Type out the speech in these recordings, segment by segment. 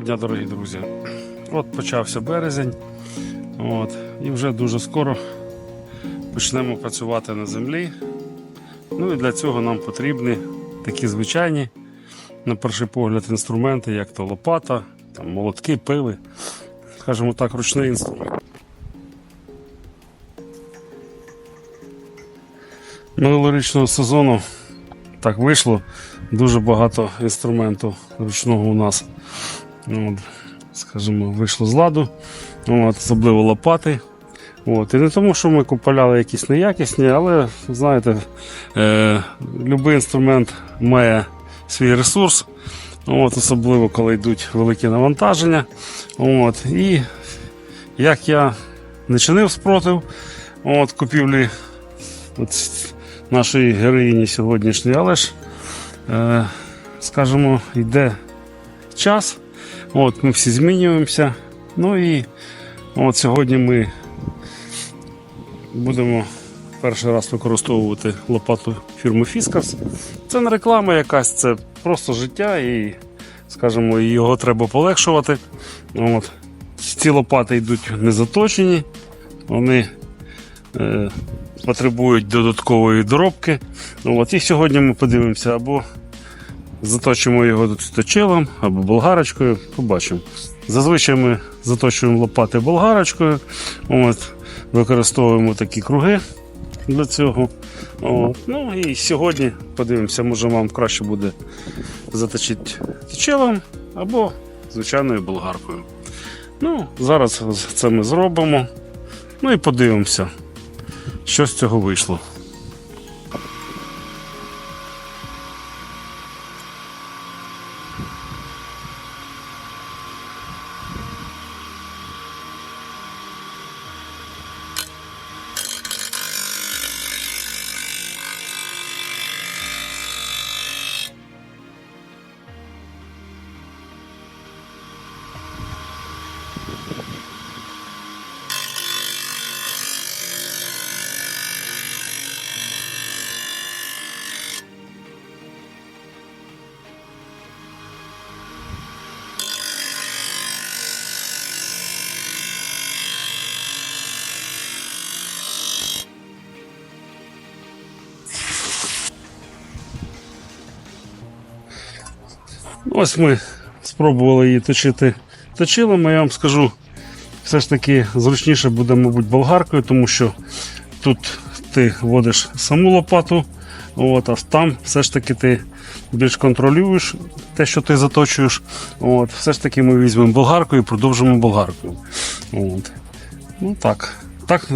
Доброго дня, дорогі друзі. От почався березень, от, і вже дуже скоро почнемо працювати на землі. Ну і для цього нам потрібні такі звичайні, на перший погляд, інструменти, як то лопата, там, молотки, пили, скажімо так, ручний інструмент. Минулорічного сезону так вийшло. Дуже багато інструменту ручного у нас. Ну, От, скажімо, вийшло з ладу, от, особливо лопати. От. І не тому, що ми купували якісь неякісні, але знаєте, е, будь-який інструмент має свій ресурс, от, особливо коли йдуть великі навантаження. От. І як я не чинив спротив от, купівлі от, нашої героїні сьогоднішньої, але ж е, скажімо, йде час. От, ми всі змінюємося. Ну і от сьогодні ми будемо перший раз використовувати лопату фірми Fiskars. Це не реклама якась, це просто життя і, скажімо, його треба полегшувати. От. Ці лопати йдуть не заточені, вони е, потребують додаткової доробки. От. І сьогодні ми подивимося або заточимо його точилом або болгарочкою. Побачимо. Зазвичай ми заточуємо лопати болгарочкою. От, використовуємо такі круги для цього. От. Ну і сьогодні подивимося, може вам краще буде заточити точилом або звичайною болгаркою. Ну, Зараз це ми зробимо. Ну і подивимося, що з цього вийшло. Ось ми спробували її точити точилом. Я вам скажу, все ж таки зручніше буде, мабуть, болгаркою, тому що тут ти вводиш саму лопату, от, а там все ж таки ти більш контролюєш те, що ти заточуєш. От, все ж таки ми візьмемо болгарку і продовжимо болгаркою. От. Ну так. Так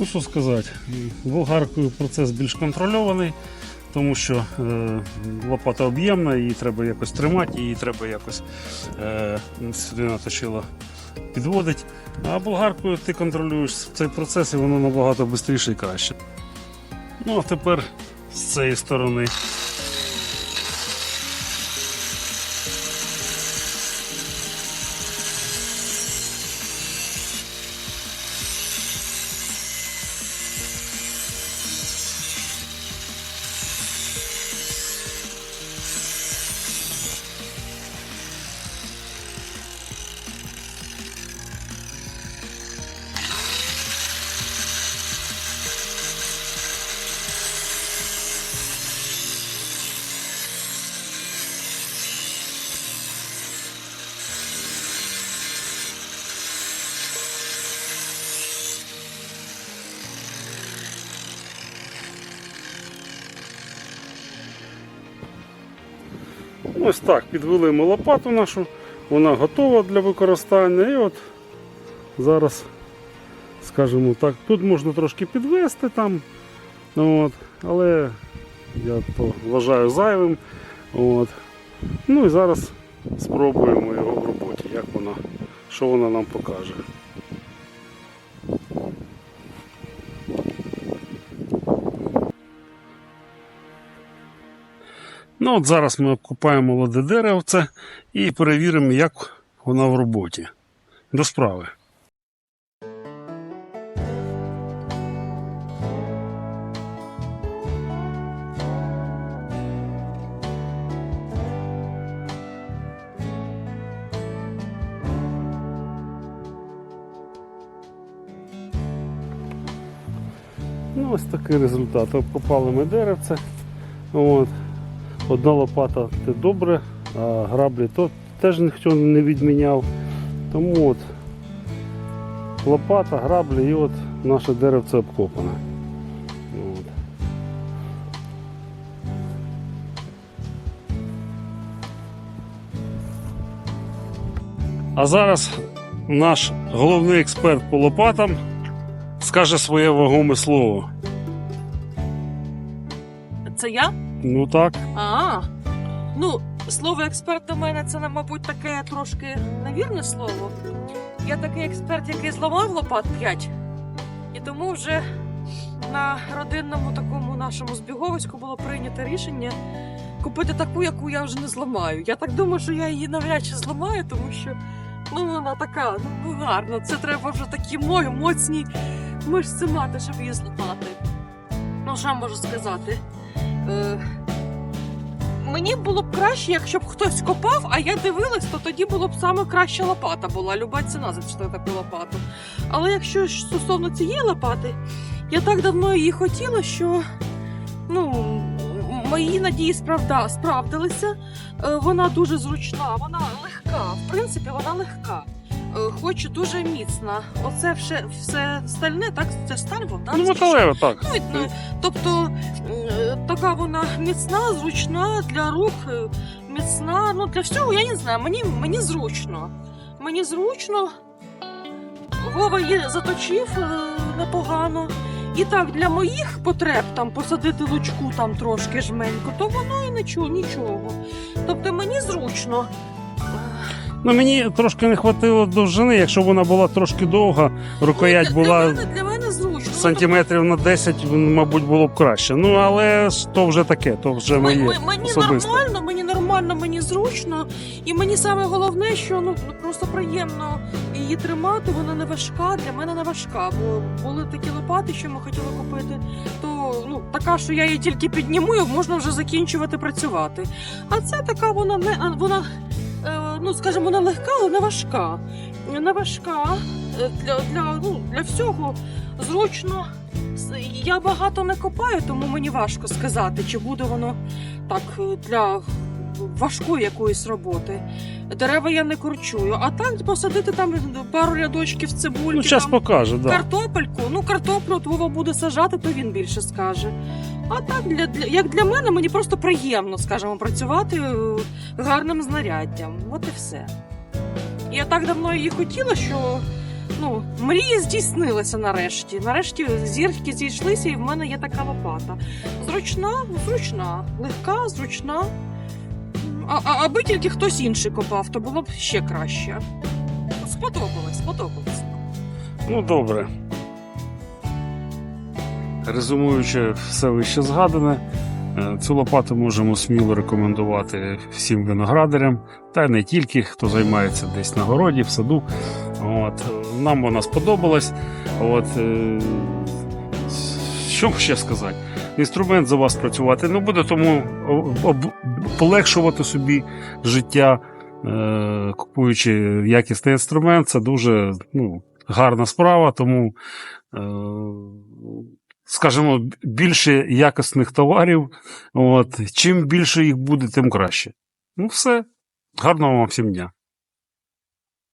Ну що сказати, болгаркою процес більш контрольований, тому що е, лопата об'ємна, її треба якось тримати, її треба якось е, сюди наточило підводити. А болгаркою ти контролюєш цей процес і воно набагато швидше і краще. Ну а тепер з цієї сторони. Ось так, підвели ми лопату нашу, вона готова для використання. І от зараз, скажімо так, тут можна трошки підвести там, от, але я то вважаю зайвим. От. Ну і зараз спробуємо його в роботі, як вона, що вона нам покаже. Ну от зараз ми обкопаємо молоде деревце і перевіримо, як вона в роботі. До справи. Ну, ось такий результат. Обкопали ми деревце. От. Одна лопата це добре, а граблі то теж ніхто не відміняв. Тому от лопата, граблі і от наше деревце обкопане. От. А зараз наш головний експерт по лопатам скаже своє вагоме слово. Це я? Ну так. А. Ну, слово експерт до мене це, мабуть, таке трошки невірне слово. Я такий експерт, який зламав лопат 5. І тому вже на родинному такому нашому збіговиську було прийнято рішення купити таку, яку я вже не зламаю. Я так думаю, що я її навряд чи зламаю, тому що ну, вона така, ну гарна. Це треба вже такі мої моцні мишці мати, щоб її зламати. Ну, що можу сказати? Е, Мені було б краще, якщо б хтось копав, а я дивилась, то тоді було б саме краща лопата була. Люба ціна за таку лопату. Але якщо стосовно цієї лопати, я так давно її хотіла, що ну, мої надії справда, справдилися. Е, Вона дуже зручна, вона легка. В принципі, вона легка. Е, Хоч дуже міцна. Оце все, все стальне, так це сталь, вода. Ну, це так. Ну, ну, тобто е, така вона міцна, зручна для рук, е, міцна, ну для всього, я не знаю, мені, мені зручно. Мені зручно. Вова її заточив непогано. І так, для моїх потреб там посадити лучку там трошки жменько, то воно і нічого, нічого. Тобто мені зручно. Ну мені трошки не хватило довжини, якщо вона була трошки довга, рукоять для, була для, мене, зручно. Ну, сантиметрів на 10, мабуть, було б краще. Ну але то вже таке, то вже моє. мені особисте. нормально, мені нормально, мені зручно. І мені саме головне, що ну ну, просто приємно її тримати. Вона не важка. Для мене не важка. Бо були такі лопати, що ми хотіли купити. То ну така, що я її тільки підніму, і можна вже закінчувати працювати. А це така, вона не вона. Ну, скажімо, вона легка, але не важка. Не важка е, для, для, ну, для всього зручно. Я багато не копаю, тому мені важко сказати, чи буде воно так е, для важкої якоїсь роботи. Дерева я не корчую, а так посадити там пару рядочків цибульки, Ну, там, покаже. Да. картопельку. Ну, картоплю от Вова буде сажати, то він більше скаже. А так, для, для, як для мене, мені просто приємно, скажімо, працювати е, гарним знаряддям. От і все. Я так давно її хотіла, що ну, мрії здійснилися нарешті. Нарешті зірки зійшлися, і в мене є така лопата. Зручна, зручна, легка, зручна. А, а, аби тільки хтось інший копав, то було б ще краще. Сподобалось, сподобалось. Ну добре. Резумуючи все вище згадане, е, цю лопату можемо сміло рекомендувати всім виноградарям, та й не тільки, хто займається десь на городі, в саду. От. Нам вона сподобалась. От. е, Що ще сказати? Інструмент за вас працювати не буде, тому полегшувати собі життя, е, купуючи якісний інструмент, це дуже ну, гарна справа, тому, е, скажімо, більше якісних товарів. От, чим більше їх буде, тим краще. Ну, все. Гарного вам всім дня.